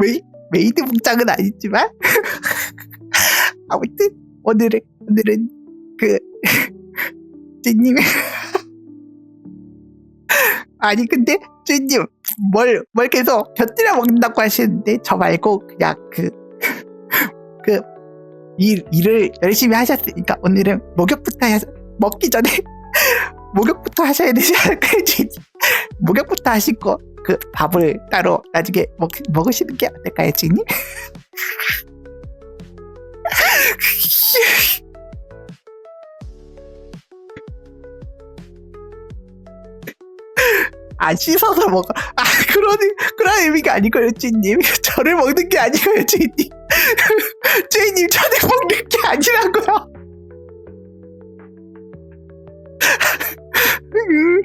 메이, 메이드 복장은 아니지만 아무튼 오늘은 오늘은 그 쭈님 아니 근데 쭈님 뭘 뭘 계속 곁들여 먹는다고 하시는데 저 말고 그냥 그 그 일, 일을 열심히 하셨으니까 오늘은 목욕부터 하, 먹기 전에 목욕부터 하셔야 되지 않을까요? 목욕부터 하시고 그 밥을 따로 나중에 먹, 먹으시는 게 어떨까요, 주인님? 아, 씻어서 먹어. 아, 그런, 그런 의미가 아니고요, 주인님. 저를 먹는 게 아니고요, 주인님. 주인님, 저를 먹는 게 아니라고요. 음.